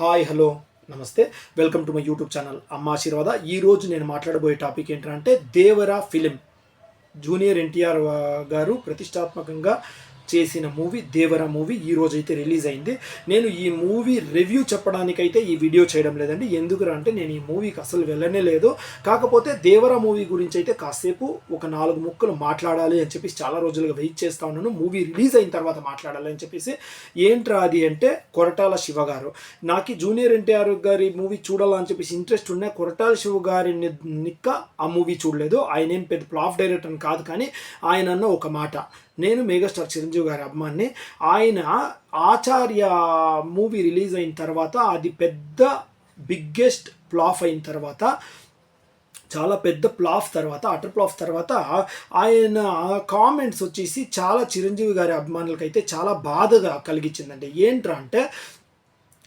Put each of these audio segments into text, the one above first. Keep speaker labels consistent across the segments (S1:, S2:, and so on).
S1: Hi hello నమస్తే. Welcome to my YouTube channel అమ్మ ఆశీర్వాద. ఈరోజు నేను మాట్లాడబోయే టాపిక్ ఏంటంటే దేవరా ఫిలిం. జూనియర్ ఎన్టీఆర్ గారు ప్రతిష్టాత్మకంగా చేసిన మూవీ దేవరా మూవీ ఈ రోజు అయితే రిలీజ్ అయింది. నేను ఈ మూవీ రివ్యూ చెప్పడానికైతే ఈ వీడియో చేయడం లేదండి. ఎందుకురా అంటే నేను ఈ మూవీకి అసలు వెళ్ళనే లేదు. కాకపోతే దేవరా మూవీ గురించి అయితే కాసేపు ఒక నాలుగు ముక్కలు మాట్లాడాలి అని చెప్పేసి చాలా రోజులుగా వెయిట్ చేస్తా ఉన్నాను. మూవీ రిలీజ్ అయిన తర్వాత మాట్లాడాలి అని చెప్పేసి ఏంట్రా అది అంటే కొరటాల శివ గారు. నాకు జూనియర్ ఎన్టీఆర్ గారి మూవీ చూడాలని చెప్పేసి ఇంట్రెస్ట్ ఉన్న కొరటాల శివ గారి నిక్క ఆ మూవీ చూడలేదు. ఆయన ఏం పెద్ద ప్లాఫ్ డైరెక్టర్ అని కాదు కానీ ఆయన అన్న ఒక మాట. నేను మెగాస్టార్ చిరంజీవి గారి అభిమాన్ని. ఆయన ఆచార్య మూవీ రిలీజ్ అయిన తర్వాత అది పెద్ద బిగ్గెస్ట్ ప్లాఫ్ అయిన తర్వాత చాలా పెద్ద ప్లాఫ్ తర్వాత అటర్ ప్లాఫ్ తర్వాత ఆయన కామెంట్స్ వచ్చేసి చాలా చిరంజీవి గారి అభిమానులకైతే చాలా బాధగా కలిగించిందండి. ఏంట్రా అంటే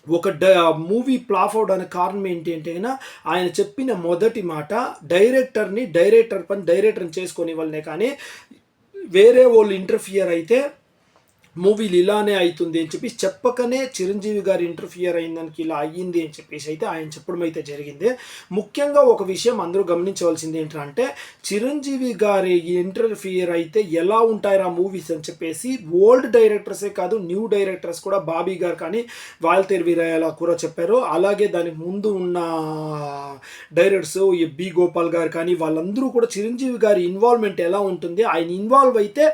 S1: ఒక డ మూవీ ప్లాఫ్ అవడానికి కారణం ఏంటి అంటే అయినా ఆయన చెప్పిన మొదటి మాట డైరెక్టర్ని డైరెక్టర్ పని డైరెక్టర్ని చేసుకొని వాళ్ళనే కానీ వేరే వాళ్ళు ఇంటర్ఫియర్ అయితే మూవీలు ఇలానే అవుతుంది అని చెప్పి చెప్పకనే చిరంజీవి గారు ఇంటర్ఫియర్ అయిందానికి ఇలా అయ్యింది అని చెప్పేసి అయితే ఆయన చెప్పడం అయితే జరిగింది. ముఖ్యంగా ఒక విషయం అందరూ గమనించవలసింది ఏంటంటే చిరంజీవి గారి ఇంటర్ఫియర్ అయితే ఎలా ఉంటాయో ఆ మూవీస్ అని చెప్పేసి ఓల్డ్ డైరెక్టర్సే కాదు న్యూ డైరెక్టర్స్ కూడా బాబీ గారు కానీ వాల్తేర్ వీరయ్యలా కూడా చెప్పారు. అలాగే దానికి ముందు ఉన్న డైరెక్టర్స్ ఈ బి గోపాల్ గారు కానీ వాళ్ళందరూ కూడా చిరంజీవి గారి ఇన్వాల్వ్మెంట్ ఎలా ఉంటుంది? ఆయన ఇన్వాల్వ్ అయితే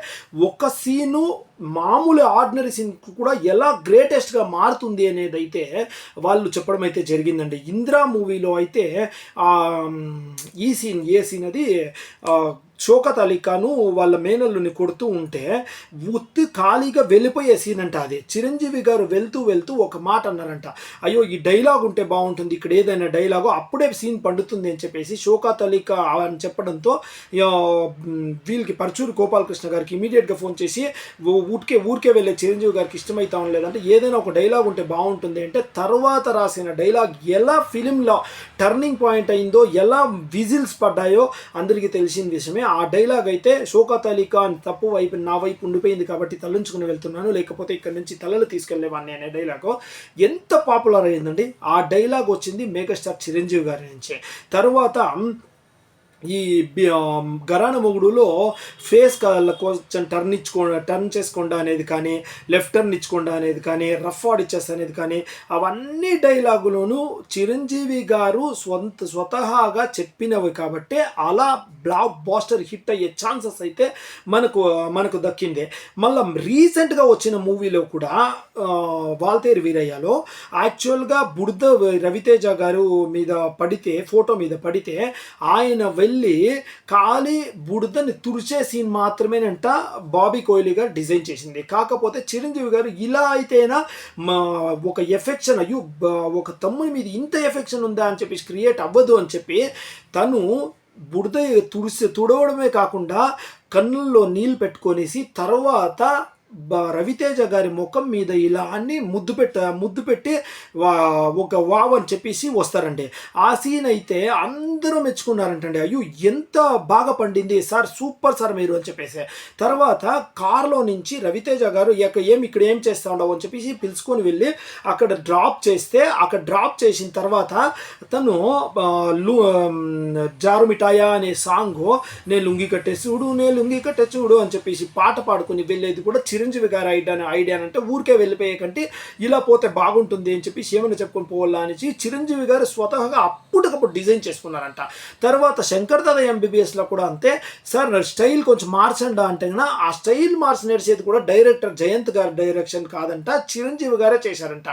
S1: ఒక సీను మామూలు ఆర్డినరీ సీన్ కూడా ఎలా గ్రేటెస్ట్గా మారుతుంది అనేది అయితే వాళ్ళు చెప్పడం అయితే జరిగిందండి. ఇందిరా మూవీలో అయితే ఈ సీన్ ఏ సీన్ అది షోకత్ అలీ వాళ్ళ మేనల్లుని కొడుతూ ఉంటే ఉత్తి ఖాళీగా వెళ్ళిపోయే సీన్ అంట అది. చిరంజీవి గారు వెళ్తూ వెళ్తూ ఒక మాట అన్నారంట. అయ్యో ఈ డైలాగ్ ఉంటే బాగుంటుంది. ఇక్కడ ఏదైనా డైలాగు అప్పుడే సీన్ పండుతుంది అని చెప్పేసి షోకాత్ అలీ అని చెప్పడంతో వీళ్ళకి పరచూరు గోపాలకృష్ణ గారికి ఇమీడియట్గా ఫోన్ చేసి ఊరికే ఊరికే వెళ్ళే చిరంజీవి గారికి ఇష్టమైతా లేదంటే ఏదైనా ఒక డైలాగ్ ఉంటే బాగుంటుంది అంటే తర్వాత రాసిన డైలాగ్ ఎలా ఫిలింలో టర్నింగ్ పాయింట్ అయిందో ఎలా విజిల్స్ పడ్డాయో అందరికీ తెలిసిన విషయమే. ఆ డైలాగ్ అయితే షోకత్ అలీ ఖాన్ తప్పు వైపు నా వైపు ఉండిపోయింది కాబట్టి తలంచుకుని వెళ్తున్నాను. లేకపోతే ఇక్కడ నుంచి తలలు తీసుకెళ్ళేవాడిని అనే డైలాగ్. ఎంత పాపులర్ అయిందండి ఆ డైలాగ్ వచ్చింది మెగాస్టార్ చిరంజీవి గారి నుంచి. తర్వాత ఈ గరాన మొగుడులో ఫేస్ కొంచెం టర్న్ ఇచ్చుకో టర్న్ చేసుకోండా అనేది కానీ లెఫ్ట్ టర్న్ ఇచ్చుకోండా అనేది కానీ రఫ్ ఇచ్చేస్తా అనేది కానీ అవన్నీ డైలాగులోనూ చిరంజీవి గారు స్వంత స్వతహాగా చెప్పినవి కాబట్టి అలా బ్లాక్ బాస్టర్ హిట్ అయ్యే ఛాన్సెస్ అయితే మనకు మనకు దక్కింది. మళ్ళీ రీసెంట్గా వచ్చిన మూవీలో కూడా వాల్తేరు వీరయ్యలో యాక్చువల్గా బుడద రవితేజ గారు మీద పడితే ఫోటో మీద పడితే ఆయన వెళ్ళి ఖాళీ బుడదని తుడిచే సీన్ మాత్రమేనంట బాబీ కోహ్లీ గారు డిజైన్ చేసింది. కాకపోతే చిరంజీవి గారు ఇలా అయితేనా మా ఒక ఎఫెక్షన్ అయ్యో ఒక తమ్ముని మీద ఇంత ఎఫెక్షన్ ఉందా అని చెప్పేసి క్రియేట్ అవ్వదు అని చెప్పి తను బుడద తుడిసి తుడవడమే కాకుండా కన్నుల్లో నీళ్ళు పెట్టుకొనేసి తర్వాత రవితేజ గారి ముఖం మీద ఇలా అన్ని ముద్దు పెట్ట ముద్దు పెట్టి వా ఒక వావ్ అని చెప్పేసి వస్తారండి ఆ సీన్ అయితే అందరూ మెచ్చుకున్నారంటండి. అయ్యో ఎంత బాగా పండింది. సార్ సూపర్ సార్ మీరు అని చెప్పేసి. తర్వాత కార్లో నుంచి రవితేజ గారు "ఎక్క- ఏం ఇక్కడ ఏం చేస్తా ఉండవు అని చెప్పేసి పిలుచుకొని వెళ్ళి అక్కడ డ్రాప్ చేస్తే అక్కడ డ్రాప్ చేసిన తర్వాత తను లు జారు మిఠాయా అనే సాంగ్ నే లుంగి కట్టే చూడు నే లుంగి కట్టే చూడు అని చెప్పేసి పాట పాడుకొని వెళ్ళేది కూడా చిరంజీవి గారి ఐడియా ఐడియా అంటే ఊరికే వెళ్ళిపోయే కంటే ఇలా పోతే బాగుంటుంది అని చెప్పి ఏమైనా చెప్పుకొని పోవాలా అనేసి చిరంజీవి గారు స్వతహాగా అప్పటికప్పుడు డిజైన్ చేసుకున్నారంట. తర్వాత శంకర్ దాదా ఎంబీబీఎస్లో కూడా అంతే. సార్ స్టైల్ కొంచెం మార్చండి అంటే ఆ స్టైల్ మార్చి నడిచేది కూడా డైరెక్టర్ జయంత్ గారి డైరెక్షన్ కాదంట చిరంజీవి గారే చేశారంట.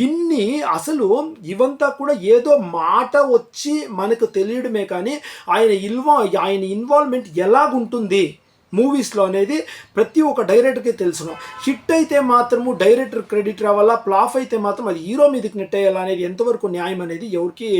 S1: ఇన్ని అసలు ఇవంతా కూడా ఏదో మాట వచ్చి మనకు తెలియడమే కానీ ఆయన ఇల్వా ఆయన ఇన్వాల్వ్మెంట్ ఎలాగుంటుంది? మూవీస్లో అనేది ప్రతి ఒక్క డైరెక్టర్కి తెలుసును. హిట్ అయితే మాత్రము డైరెక్టర్ క్రెడిట్ రావాలా ఫ్లాఫ్ అయితే మాత్రం అది హీరో మీదకి నెట్ అయ్యాలా అనేది ఎంతవరకు న్యాయం అనేది ఎవరికి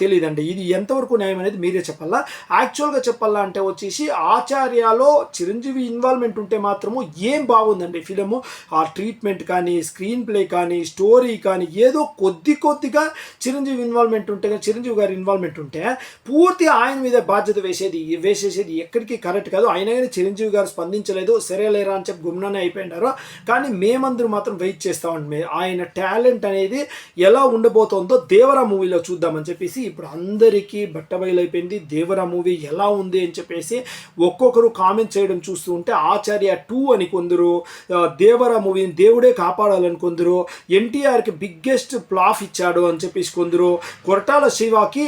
S1: తెలియదండి ఇది ఎంతవరకు న్యాయం అనేది మీరే చెప్పాలా? యాక్చువల్గా చెప్పాలా అంటే వచ్చేసి ఆచార్యలో చిరంజీవి ఇన్వాల్వ్మెంట్ ఉంటే మాత్రము ఏం బాగుందండి ఫిలము? ఆ ట్రీట్మెంట్ కానీ స్క్రీన్ ప్లే కానీ స్టోరీ కానీ ఏదో కొద్ది కొద్దిగా చిరంజీవి ఇన్వాల్వ్మెంట్ ఉంటే చిరంజీవి గారి ఇన్వాల్వ్మెంట్ ఉంటే పూర్తి ఆయన మీద బాధ్యత వేసేది వేసేసేది ఎక్కడికి కరెక్ట్ కాదు. ఆయన అయినా చిరంజీవి గారు స్పందించలేదు సరే లేరా అని చెప్పి గుమ్నానే అయిపోయినారు కానీ మేమందరూ మాత్రం వెయిట్ చేస్తామండి ఆయన టాలెంట్ అనేది ఎలా ఉండబోతోందో దేవరా మూవీలో చూద్దామని చెప్పేసి ఇప్పుడు అందరికీ బట్టబయలైపోయింది. దేవరా మూవీ ఎలా ఉంది అని చెప్పేసి ఒక్కొక్కరు కామెంట్ చేయడం చూస్తూ ఉంటే ఆచార్య టూ అని కొందరు దేవరా మూవీని దేవుడే కాపాడాలని కొందరు ఎన్టీఆర్కి బిగ్గెస్ట్ ప్లాఫ్ ఇచ్చాడు అని చెప్పేసి కొందరు కొరటాల శివాకి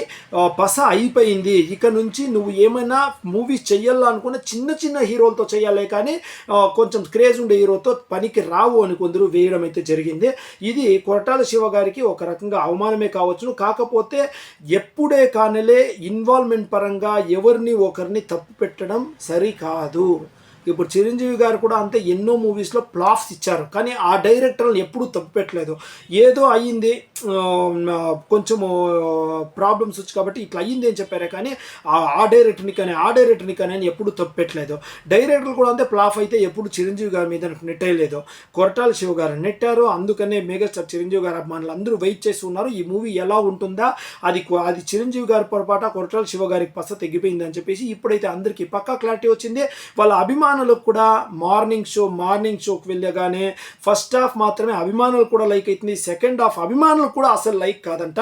S1: పస అయిపోయింది. ఇక నుంచి నువ్వు ఏమైనా మూవీస్ చెయ్యాలనుకున్న చిన్న చిన్న హీరోలతో చేయాలి కానీ కొంచెం క్రేజ్ ఉండే హీరోతో పనికి రావు అని కొందరు వేయడం అయితే జరిగింది. ఇది కొరటాల శివ గారికి ఒక రకంగా అవమానమే కావచ్చును. కాకపోతే ఎప్పుడే కానలే ఇన్వాల్వ్మెంట్ పరంగా ఎవరిని ఒకరిని తప్పు పెట్టడం సరికాదు. ఇప్పుడు చిరంజీవి గారు కూడా అంతే ఎన్నో మూవీస్లో ప్లాఫ్స్ ఇచ్చారు. కానీ ఆ డైరెక్టర్లు ఎప్పుడూ తప్పు పెట్టలేదు. ఏదో అయ్యింది కొంచెము ప్రాబ్లమ్స్ వచ్చి కాబట్టి ఇట్లా అయ్యింది అని చెప్పారే కానీ ఆ డైరెక్టర్ని కానీ ఆ డైరెక్టర్ని కానీ అని ఎప్పుడు తప్పెట్టలేదు డైరెక్టర్లు కూడా అంతే ప్లాఫ్ అయితే ఎప్పుడు చిరంజీవి గారి మీద నెట్టేయలేదు. కొరటాల శివ గారు నెట్టారు. అందుకనే మెగాస్టార్ చిరంజీవి గారు అభిమానులు అందరూ వెయిట్ చేసి ఉన్నారు. ఈ మూవీ ఎలా ఉంటుందా? అది అది చిరంజీవి గారి పొరపాట? కొరటాల శివ గారికి పస తెగిపోయింది అని చెప్పేసి ఇప్పుడైతే అందరికీ పక్కా క్లారిటీ వచ్చింది. వాళ్ళ అభిమానులకు కూడా మార్నింగ్ షో మార్నింగ్ షోకి వెళ్ళగానే ఫస్ట్ హాఫ్ మాత్రమే అభిమానులు కూడా లైక్ అవుతుంది. సెకండ్ హాఫ్ అభిమానులు కూడా అసలు లైక్ కాదంట.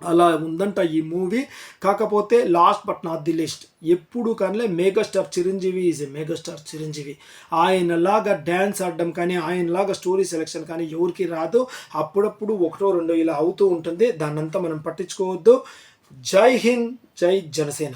S1: అలా ఉందంట ఈ మూవీ. కాకపోతే last but not the least ఎప్పుడు కానీ megastar Chiranjeevi is a megastar Chiranjeevi. ఆయనలాగా డ్యాన్స్ ఆడడం కానీ ఆయనలాగా స్టోరీ సెలెక్షన్ కానీ ఎవరికి రాదు. అప్పుడప్పుడు ఒకటో రెండో ఇలా అవుతూ ఉంటుంది. దాన్నంతా మనం పట్టించుకోవద్దు. జై హింద్ జై జనసేన.